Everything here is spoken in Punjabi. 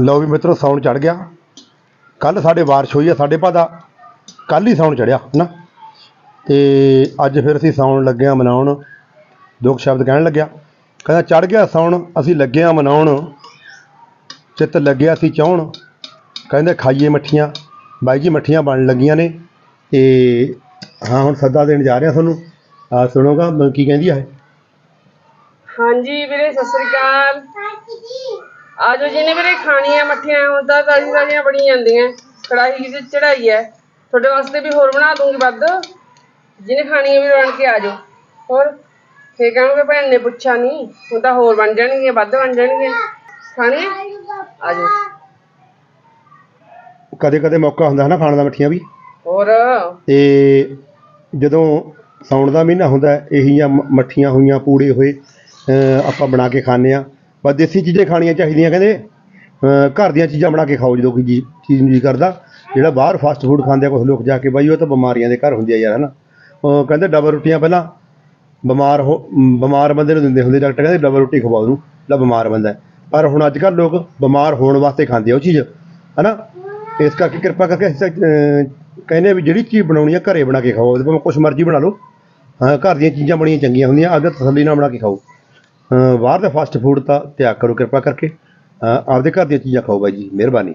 ਲਓ ਵੀ ਮਿੱਤਰੋ, ਸਾਉਣ ਚੜ ਗਿਆ। ਕੱਲ ਸਾਡੇ ਬਾਰਿਸ਼ ਹੋਈ ਆ ਸਾਡੇ ਭਾਦਾ। ਕੱਲ ਹੀ ਸਾਉਣ ਚੜਿਆ ਨਾ ਤੇ ਅੱਜ ਫਿਰ ਅਸੀਂ ਸਾਉਣ ਲੱਗੇ ਆ ਮਨਾਉਣ। ਦੁੱਖ ਸ਼ਬਦ ਕਹਿਣ ਲੱਗਿਆ। ਕਹਿੰਦਾ ਚੜ ਗਿਆ ਸਾਉਣ, ਅਸੀਂ ਲੱਗੇ ਆ ਮਨਾਉਣ। ਚਿੱਤ ਲੱਗਿਆ ਸੀ ਚਾਹਣ ਕਹਿੰਦੇ, ਖਾਈਏ ਮੱਠੀਆਂ। ਬਾਈ ਜੀ, ਮੱਠੀਆਂ ਬਣਨ ਲੱਗੀਆਂ ਨੇ। ਤੇ ਹਾਂ, ਹੁਣ ਸੱਦਾ ਦੇਣ ਜਾ ਰਿਹਾ ਤੁਹਾਨੂੰ। ਆ, ਸੁਣੋਗਾ ਮ- ਕੀ ਕਹਿੰਦੀ ਆ ਇਹ? ਹਾਂਜੀ ਵੀਰੇ, ਸਤਿ ਸ੍ਰੀ ਅਕਾਲ। ਆਜੋ ਜਿਹਨੇ ਵੀਰੇ ਖਾਣੀਆਂ ਮੱਠੀਆਂ ਤਾਂ ਤਾਜ਼ੀ ਤਾਜ਼ੀਆਂ ਬਣੀ ਜਾਂਦੀਆਂ। ਕੜਾਹੀ ਦੀ ਚੜਾਈ ਹੈ। ਤੁਹਾਡੇ ਵਾਸਤੇ ਵੀ ਹੋਰ ਬਣਾ ਦੂੰਗੀ ਵੱਧ। ਜਿਹਨੇ ਖਾਣੀਆਂ ਵੀ ਬਣ ਕੇ ਆਜੋ। ਹੋਰ? ਫੇਰ ਕਹਾਂਗੇ ਭੈਣ ਨੇ ਪੁੱਛਿਆ ਨਹੀਂ। ਹੁਣ ਤਾਂ ਹੋਰ ਬਣ ਜਾਣਗੀਆਂ ਵੱਧ ਬਣ ਜਾਣਗੀਆਂ। ਖਾਣੀਆਂ? ਆਜੋ। ਕਦੇ ਕਦੇ ਮੌਕਾ ਹੁੰਦਾ ਹੈ ਨਾ ਖਾਣ ਦਾ ਮੱਠੀਆਂ ਵੀ। ਹੋਰ? ਤੇ ਜਦੋਂ ਸਾਉਣ ਦਾ ਮਹੀਨਾ ਹੁੰਦਾ ਹੈ, ਇਹੀਆਂ ਮ- ਮੱਠੀਆਂ ਹੋਈਆਂ ਪੂੜੇ ਹੋਏ ਅਹ ਆਪਾਂ ਬਣਾ ਕੇ ਖਾਂਦੇ ਆ ਪਰ ਦੇਸੀ ਚੀਜ਼ਾਂ ਖਾਣੀਆਂ ਚਾਹੀਦੀਆਂ ਕਹਿੰਦੇ ਅਹ ਘਰ ਦੀਆਂ ਚੀਜ਼ਾਂ ਬਣਾ ਕੇ ਖਾਓ ਜਦੋਂ ਕੋਈ ਜੀ- ਚੀਜ਼ ਨੂੰ ਜੀ ਕਰਦਾ। ਜਿਹੜਾ ਬਾਹਰ ਫਾਸਟ ਫੂਡ ਖਾਂਦੇ ਆ ਕੁਝ ਲੋਕ ਜਾ ਕੇ ਬਾਈ ਉਹ ਤਾਂ ਬਿਮਾਰੀਆਂ ਦੇ ਘਰ ਹੁੰਦੇ ਆ ਯਾਰ ਹਨਾ। ਉਹ ਕਹਿੰਦੇ ਡਬਲ ਰੋਟੀਆਂ ਪਹਿਲਾਂ ਬਿਮਾਰ ਹੋ ਮ, ਬਿਮਾਰ ਬੰਦੇ ਨੂੰ ਦਿੰਦੇ ਹੁੰਦੇ ਡਾਕਟਰ ਕਹਿੰਦੇ ਡਬਲ ਰੋਟੀ ਖਵਾਓ ਉਹਨੂੰ ਜਿਹੜਾ ਬਿਮਾਰ ਬੰਦਾ ਹੈ। ਪਰ ਹੁਣ ਅੱਜ ਕੱਲ੍ਹ ਲੋਕ ਬਿਮਾਰ ਹੋਣ ਵਾਸਤੇ ਖਾਂਦੇ ਆ ਉਹ ਚੀਜ਼ ਹਨਾ। ਇਸ ਕਰਕੇ ਕਿਰਪਾ ਕਰਕੇ ਅਸੀਂ ਤਾਂ, ਅਹ, ਕਹਿੰਦੇ ਆ ਵੀ ਜਿਹੜੀ ਚੀਜ਼ ਬਣਾਉਣੀ ਆ ਘਰੇ ਬਣਾ ਕੇ ਖਾਓ ਉਹਦੇ ਭਾਵੇਂ ਕੁਛ ਮਰਜ਼ੀ ਬਣਾ ਲਓ। ਹਾਂ ਘਰ ਦੀਆਂ ਚੀਜ਼ਾਂ ਬਣੀਆਂ ਚੰਗੀਆਂ ਹੁੰਦੀਆਂ ਆਪਦੇ ਤਸੱਲੀ ਨਾਲ ਬਣਾ ਕੇ ਖਾਓ। ਬਾਹਰ ਦਾ ਫਾਸਟ ਫੂਡ ਤਾਂ ਤਿਆਗ ਕਰੋ, ਕਿਰਪਾ ਕਰਕੇ। ਆਪਦੇ ਘਰ ਦੀਆਂ ਚੀਜ਼ਾਂ ਖਾਓ ਬਾਈ ਜੀ, ਮਿਹਰਬਾਨੀ।